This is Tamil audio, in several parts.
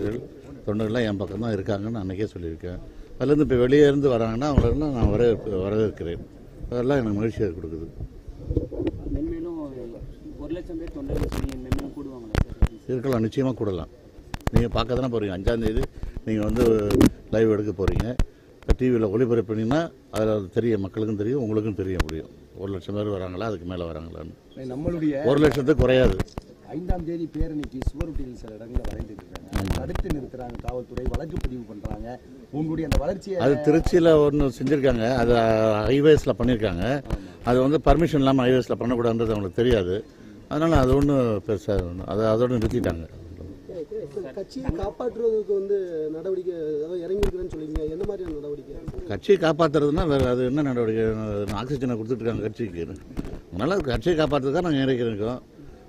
ஓபிஎஸ்கள் தொண்டர்கள்லாம் என் பக்கம் தான் இருக்காங்கன்னு அன்றைக்கே சொல்லியிருக்கேன். அதுலேருந்து இப்போ வெளியே இருந்து வராங்கன்னா அவங்களெல்லாம் நான் வரவேற்பு வரவேற்கிறேன். அதெல்லாம் எனக்கு மகிழ்ச்சியை கொடுக்குது. இருக்கலாம் நிச்சயமாக கூடலாம். நீங்கள் பார்க்க தானே போகிறீங்க அஞ்சாந்தேதி நீங்கள் வந்து லைவ் எடுக்க போகிறீங்க இப்போ டிவியில் ஒளிபரப்புனீங்கன்னா அதில் தெரியும் மக்களுக்கும் தெரியும் உங்களுக்கும் தெரிய முடியும். ஒரு லட்சம் பேர் வராங்களா அதுக்கு மேலே வராங்களான்னு. நம்மளுடைய ஒரு லட்சத்துக்கு குறையாது. ஐந்தாம் தேதி பேரணிக்கு சுவரொட்டியில் சில இடங்களில் வரைந்துட்டு இருக்காங்க தடுத்து நிறுத்துறாங்க காவல்துறை வழக்கு பதிவு பண்றாங்க. உங்களுடைய அந்த வளர்ச்சியை அது திருச்சியில் ஒன்று செஞ்சுருக்காங்க. அது ஹைவேஸில் பண்ணியிருக்காங்க அது வந்து பர்மிஷன் இல்லாமல் ஹைவேஸில் பண்ணக்கூடாதுன்றது அவங்களுக்கு தெரியாது. அதனால் அது ஒன்றும் பெருசாக ஒன்றும் அதை அதோட நிறுத்திட்டாங்க. கட்சியை காப்பாற்றுவதற்கு வந்து நடவடிக்கை அதாவது இறங்கியிருக்கிறேன்னு சொல்லிங்க எந்த மாதிரியான நடவடிக்கை? கட்சியை காப்பாற்றுறதுனா வேறு அது என்ன நடவடிக்கை? ஆக்சிஜனை கொடுத்துட்ருக்காங்க கட்சிக்கு. அதனால் கட்சியை காப்பாற்றுறதுக்காக நாங்கள் இறக்கிறோம்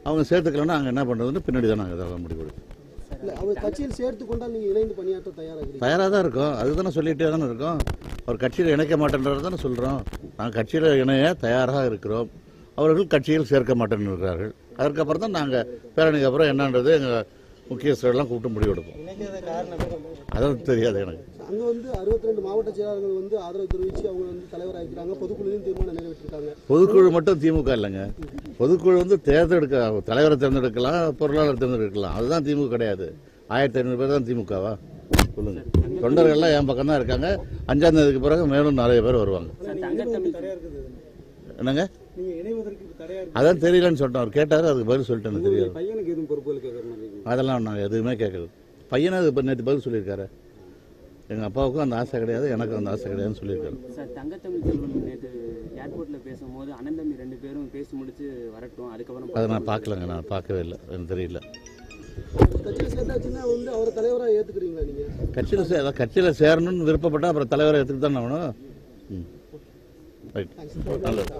அவங்க சேர்த்துக்கலன்னா நாங்கள் என்ன பண்ணுறதுன்னு பின்னாடி தான் நாங்கள் இதெல்லாம் முடிவு அவர் கட்சியில் சேர்த்து கொண்டால் நீங்கள் இணைந்து பணியாற்ற தயாராகிறீங்க தயாராக தான் இருக்கோம். அதுதானே சொல்லிகிட்டே தானே இருக்கோம். அவர் கட்சியில் இணைக்க மாட்டேன்றது தானே சொல்கிறோம் நாங்கள் கட்சியில் இணைய தயாராக இருக்கிறோம். அவர்கள் கட்சியில் சேர்க்க மாட்டேன்னு இருக்கிறார்கள். அதற்கப்புறம் தான் நாங்கள் பேரணிக்கு அப்புறம் என்னன்றது எங்கள் முக்கியஸ்தரெல்லாம் கூப்பிட்டு முடிவெடுப்போம் அதான் தெரியாது எனக்கு. அங்கே வந்து 62 மாவட்ட செயலாளர்கள் வந்து ஆதரவு தெரிவித்து அவங்க வந்து தலைவராக இருக்கிறாங்க பொதுக்குழுவையும் தீர்மானம் நிறைவேற்றிருக்காங்க. பொதுக்குழு மட்டும் திமுக இல்லைங்க. பொதுக்குழு வந்து தேர்ந்தெடுக்க தலைவரை தேர்ந்தெடுக்கலாம் பொருளாளர் தேர்ந்தெடுக்கலாம். அதுதான் திமுக கிடையாது. ஆயிரத்தி ஐநூறு பேர் தான் திமுகவா? சொல்லுங்க. தொண்டர்கள்லாம் என் பக்கம் தான் இருக்காங்க. அஞ்சாம் தேதிக்கு பிறகு மேலும் நிறைய பேர் வருவாங்க. என்னங்க? அதான் தெரியலன்னு சொல்லிட்டேன் அவர் கேட்டாரு அதுக்கு பதில் சொல்லிட்டேன் தெரியாது மாதிரி அதெல்லாம் நான் எதுவுமே கேட்கறது பையனை அது இப்போ நேற்று பதில் சொல்லியிருக்காரு. எங்கள் அப்பாவுக்கும் அந்த ஆசை கிடையாது எனக்கும் அந்த ஆசை கிடையாதுன்னு சொல்லியிருக்காரு. சார் தங்கத்தமிழ் செல்வன் நேற்று ஏர்போர்ட்ல பேசும்போது அனந்தமி பேசி முடிச்சு வரட்டும். அதுக்கப்புறம் அதை நான் பார்க்கலங்க நான் பார்க்கவே இல்லை. எனக்கு தெரியல. கட்சியில் சே அதான் கட்சியில் சேரணும்னு விருப்பப்பட்டா அப்புறம் தலைவரை எடுத்துக்கிட்டு தானே ஆகணும். ரைட். நல்லது.